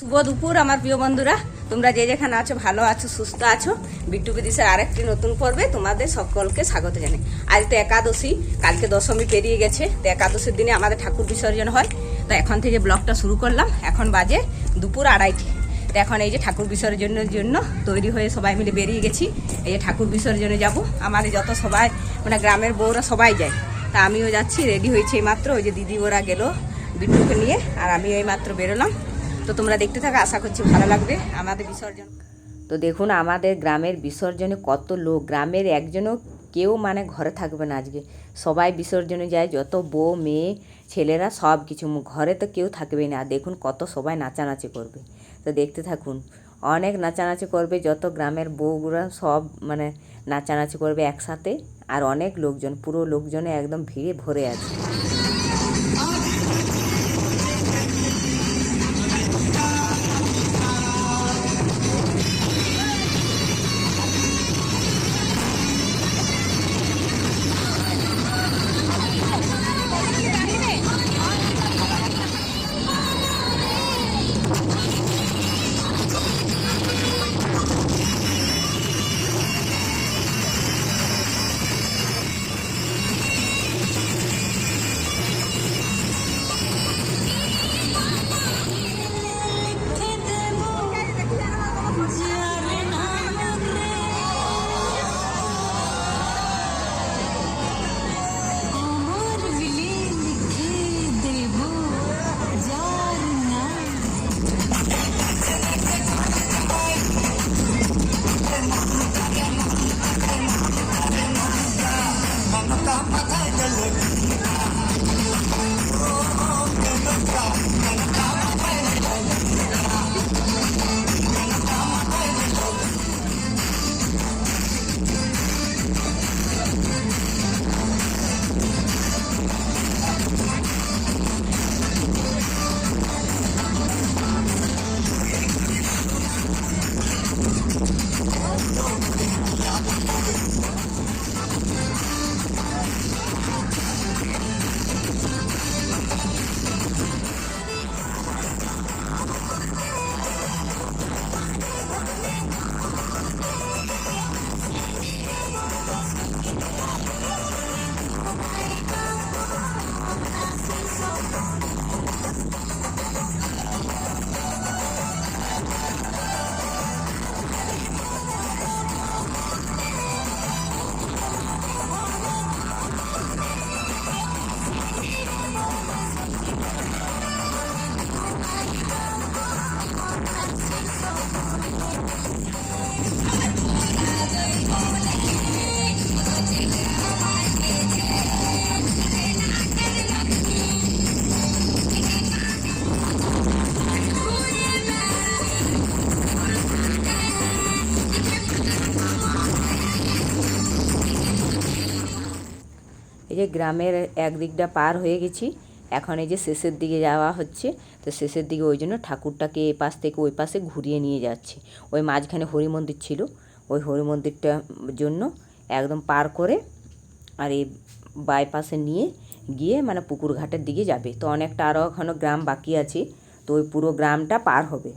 শুভ দুপুর, আমার প্রিয় বন্ধুরা। তোমরা যে যেখানে আছো, ভালো আছো, সুস্থ আছো। বিট্টু বিদিশের আরেকটি নতুন পর্বে তোমাদের সকলকে স্বাগত জানাই। আজ তো একাদশী, কালকে দশমী পেরিয়ে গেছে, তো একাদশীর দিনে আমাদের ঠাকুর বিসর্জন হয়। তো এখন থেকে ব্লগটা শুরু করলাম। এখন বাজে দুপুর আড়াইটি। তো এখন এই যে ঠাকুর বিসর্জনের জন্য তৈরি হয়ে সবাই মিলে বেরিয়ে গেছি। এই যে ঠাকুর বিসর্জনে যাব। আমাদের যত সবাই মানে গ্রামের বউরা সবাই যায়। তা আমিও যাচ্ছি, রেডি হয়েছে মাত্র ওই যে দিদি ওরা গেল বিট্টুকে নিয়ে, আর আমি এই মাত্র বেরোলাম। তো তোমরা দেখতে থাকো, আশা করছি ভালো লাগবে। আমাদের বিসর্জন তো দেখুন, আমাদের গ্রামের বিসর্জনে কত লোক, গ্রামের একজনও কেউ মানে ঘরে থাকবে না আজকে। সবাই বিসর্জনে যায়, যত বউ, মেয়ে, ছেলেরা সব কিছু ঘরে তো কেউ থাকবে না। দেখুন কত সবাই নাচানাচি করবে। তো দেখতে থাকুন, অনেক নাচানাচি করবে, যত গ্রামের বউগুলো সব মানে নাচানাচি করবে একসাথে, আর অনেক লোকজন, পুরো লোকজনে একদম ভিড়ে ভরে আছে। যে গ্রামের একদিকটা পার হয়ে গেছি, এখন এই যে শেষের দিকে যাওয়া হচ্ছে, তো শেষের দিকে ওই জন্য ঠাকুরটাকে এ পাশ থেকে ওই পাশে ঘুরিয়ে নিয়ে যাচ্ছে। ওই মাঝখানে হরি মন্দির ছিল, ওই হরি মন্দিরটার জন্য একদম পার করে আর এই বাইপাসে নিয়ে গিয়ে মানে পুকুর ঘাটের দিকে যাবে। তো অনেকটা আরও এখনও গ্রাম বাকি আছে, তো ওই পুরো গ্রামটা পার হবে।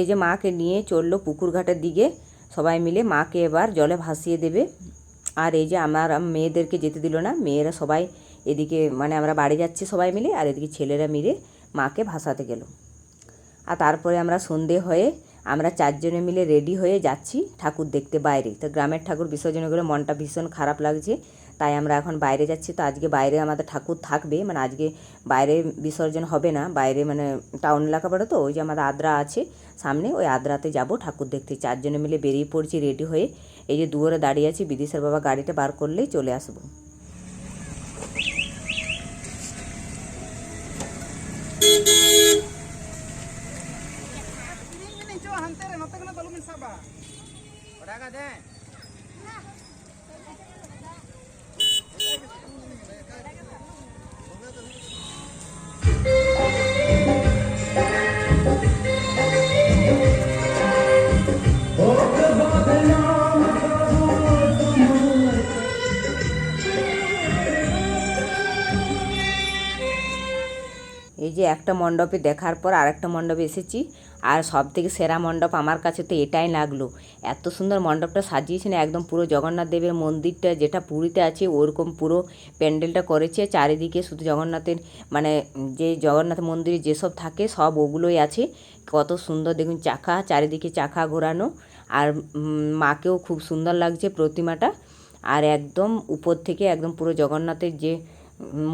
এই যে মাকে নিয়ে চলল পুকুর ঘাটের দিকে, সবাই মিলে মাকে এবার জলে ভাসিয়ে দেবে। আর এই যে আমার মেয়েদেরকে যেতে দিল না, মেয়েরা সবাই এদিকে মানে আমরা বাড়ি যাচ্ছি সবাই মিলে, আর এদিকে ছেলেরা মিলে মাকে ভাসাতে গেল। আর তারপরে আমরা সন্ধে হয়ে আমরা চারজনে মিলে রেডি হয়ে যাচ্ছি ঠাকুর দেখতে বাইরে। তো গ্রামের ঠাকুর বিসর্জন করে মনটা ভীষণ খারাপ লাগছে। তাই আমরা এখন বাইরে যাচ্ছি। তো আজকে বাইরে আমাদের ঠাকুর থাকবে। মানে আজকে বাইরে বিসর্জন হবে না। বাইরে মানে টাউন এলাকা পড়ে তো, ওই যে আমাদের আদ্রা আছে সামনে, ওই আদ্রাতে যাব ঠাকুর দেখতে। চারজনে মিলে বেরিয়ে পড়ছি রেডি হয়ে। এই যে দুয়ারে দাঁড়িয়ে আছি, বিদেশের বাবা গাড়িটা বার করলেই চলে আসব। এই যে একটা মণ্ডপে দেখার পর আরেকটা মণ্ডপে এসেছি। আর সব থেকে সেরা মণ্ডপ আমার কাছে তো এটাই লাগল। এত সুন্দর মণ্ডপটা সাজিয়েছে না একদম পুরো জগন্নাথ দেবের মন্দিরটা যেটা পুরীতে আছে ওরকম পুরো প্যান্ডেলটা করেছে। চারিদিকে শুধু জগন্নাথের মানে যে জগন্নাথ মন্দিরে যেসব থাকে সব ওগুলোই আছে। কত সুন্দর দেখুন চাকা, চারিদিকে চাকা ঘোরানো। আর মাকেও খুব সুন্দর লাগছে প্রতিমাটা। আর একদম উপর থেকে একদম পুরো জগন্নাথের যে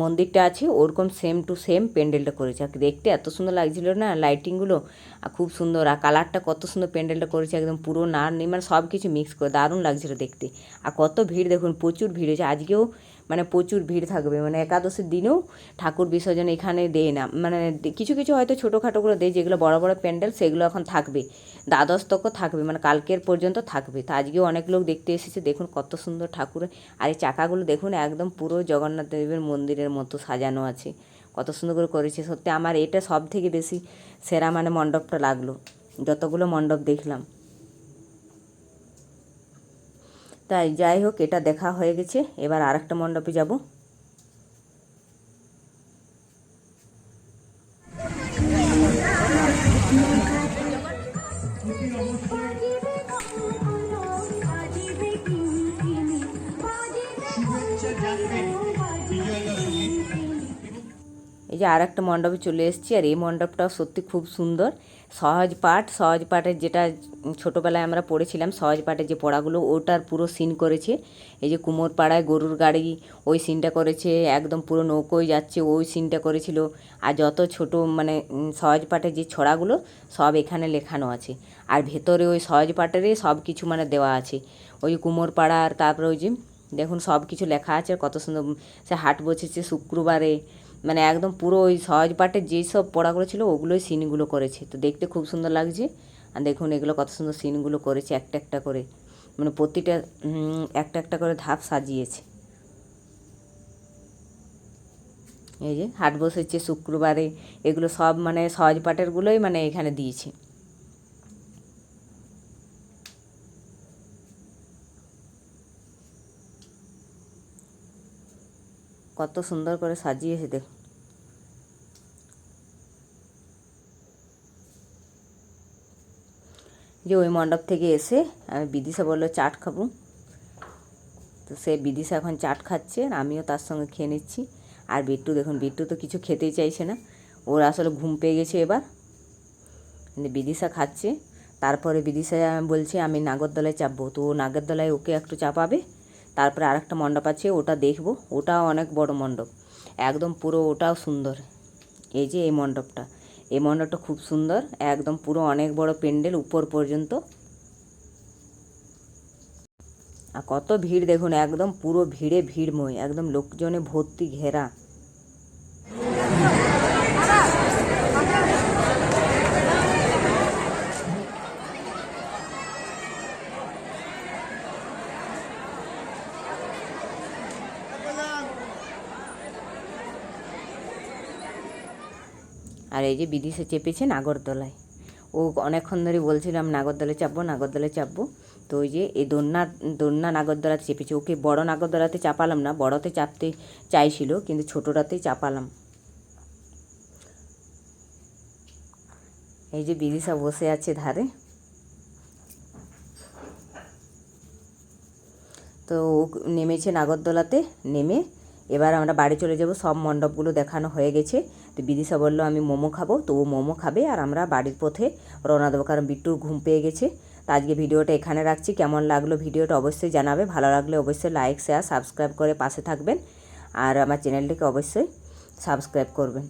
মন্দিরটা আছে, ওরকম সেম টু সেম প্যান্ডেলটা করেছে। আর দেখতে এত সুন্দর লাগছিল না লাইটিংগুলো আর খুব সুন্দর, আর কালারটা কত সুন্দর প্যান্ডেলটা করেছে, একদম পুরো না মানে সব কিছু মিক্স করে, দারুণ লাগছিল দেখতে। আর কত ভিড় দেখুন, প্রচুর ভিড় হয়েছে। আজকেও মানে প্রচুর ভিড় থাকবে। মানে একাদশীর দিনেও ঠাকুর বিসর্জন এখানে দেয় না। মানে কিছু কিছু হয়তো ছোটোখাটোগুলো দেয়, যেগুলো বড় বড় প্যান্ডেল, সেগুলো এখন থাকবে। দ্বাদশ তক থাকবে মানে কালকের পর্যন্ত থাকবে। তো আজকেও অনেক লোক দেখতে এসেছে, দেখুন কত সুন্দর ঠাকুর। আর এই চাকাগুলো দেখুন, একদম পুরো জগন্নাথ দেবের মন্দিরের মতো সাজানো আছে। কত সুন্দর করে করেছে। সত্যি আমার এটা সব থেকে বেশি সেরা মানে মণ্ডপটা লাগল। যতগুলো মণ্ডপ দেখলাম। তাই যাই হোক এটা দেখা হয়ে গেছে। এবার আর একটা মণ্ডপে যাব। এই যে আর একটা মণ্ডপে চলে এসেছি, আর এই মণ্ডপটাও সত্যি খুব সুন্দর। সহজ পাঠ, সহজ পাঠের যেটা ছোটোবেলায় আমরা পড়েছিলাম, সহজ পাঠের যে পড়াগুলো, ওটার পুরো সিন করেছে। এই যে কুমোর পাড়ায় গরুর গাড়ি, ওই সিনটা করেছে, একদম পুরো নৌকোয় যাচ্ছে, ওই সিনটা করেছিল। আর যত ছোট মানে সহজ পাঠের যে ছড়াগুলো, সব এখানে লেখানো আছে। আর ভেতরে ওই সহজ পাঠেরই সব কিছু মানে দেওয়া আছে। ওই কুমোর পাড়ার তারপরে ওই যে, দেখুন সব কিছু লেখা আছে কত সুন্দর, সে হাট বসেছে শুক্রবারে। মানে একদম পুরো ওই সহজ পাঠের যেই সব পড়াগুলো ছিল ওগুলোই সিনগুলো করেছে। তো দেখতে খুব সুন্দর লাগছে। আর দেখুন এগুলো কত সুন্দর সিনগুলো করেছে একটা একটা করে। মানে প্রতিটা একটা একটা করে ধাপ সাজিয়েছে। এই যে হাট বসেছে শুক্রবারে। এগুলো সব মানে সহজ পাটেরগুলোই মানে এখানে দিয়েছে। কত সুন্দর করে সাজিয়েছে দেখুন যে ওই মণ্ডপ থেকে এসে আমি বিদিশা বলল, চাট খাব। তো সে বিদিশা এখন চাট খাচ্ছে আর আমিও তার সঙ্গে খেয়ে নিচ্ছি। আর বিট্টু দেখুন, বিট্টু তো কিছু খেতেই চাইছে না। ওর আসলে ঘুম পেয়ে গেছে এবার। বিদিশা খাচ্ছে। তারপরে বিদিশা বলছে, আমি নাগরদোলায় চাপবো। তো ও নাগরদোলায় ওকে একটু চাপাবে। তারপরে আরেকটা মণ্ডপ আছে, ওটা দেখব। ওটাও অনেক বড় মণ্ডপ। একদম পুরো ওটাও সুন্দর। এই যে এই মণ্ডপটা। এই মণ্ডপটা খুব সুন্দর। একদম পুরো অনেক বড় প্যান্ডেল উপর পর্যন্ত। আর কত ভিড় দেখুন, একদম পুরো ভিড়ে ভিড়ময়। একদম লোকজনে ভর্তি ঘেরা। আর এই যে বিদিশে চেপেছে নাগরদোলায়। ও অনেকক্ষণ ধরে বলছিলাম নাগরদোলে চাপবো নাগরদোলে চাপবো। তো ওই যে এই দন্যা দন্যা নাগরদোলাতে চেপেছে। ওকে বড় নাগরদোলাতে চাপালাম না, বড়তে চাপতে চাইছিল, কিন্তু ছোটোটাতেই চাপালাম। এই যে বিদিশা বসে আছে ধারে। তো নেমেছে নাগরদোলাতে, নেমে এবার আমরা বাড়ি চলে যাব। সব মণ্ডপগুলো দেখানো হয়ে গেছে। তো বিদিশা বলল, আমি মোমো খাব। তো ও মোমো খাবে আর আমরা বাড়ির পথে রওনা দেবো, কারণ বিট্টুর ঘুম পেয়ে গেছে। তো আজকে ভিডিওটা এখানে রাখছি। কেমন লাগল ভিডিওটা অবশ্যই জানাবে। ভালো লাগলে অবশ্যই লাইক, শেয়ার, সাবস্ক্রাইব করে পাশে থাকবেন। আর আমার চ্যানেলটিকে অবশ্যই সাবস্ক্রাইব করবেন।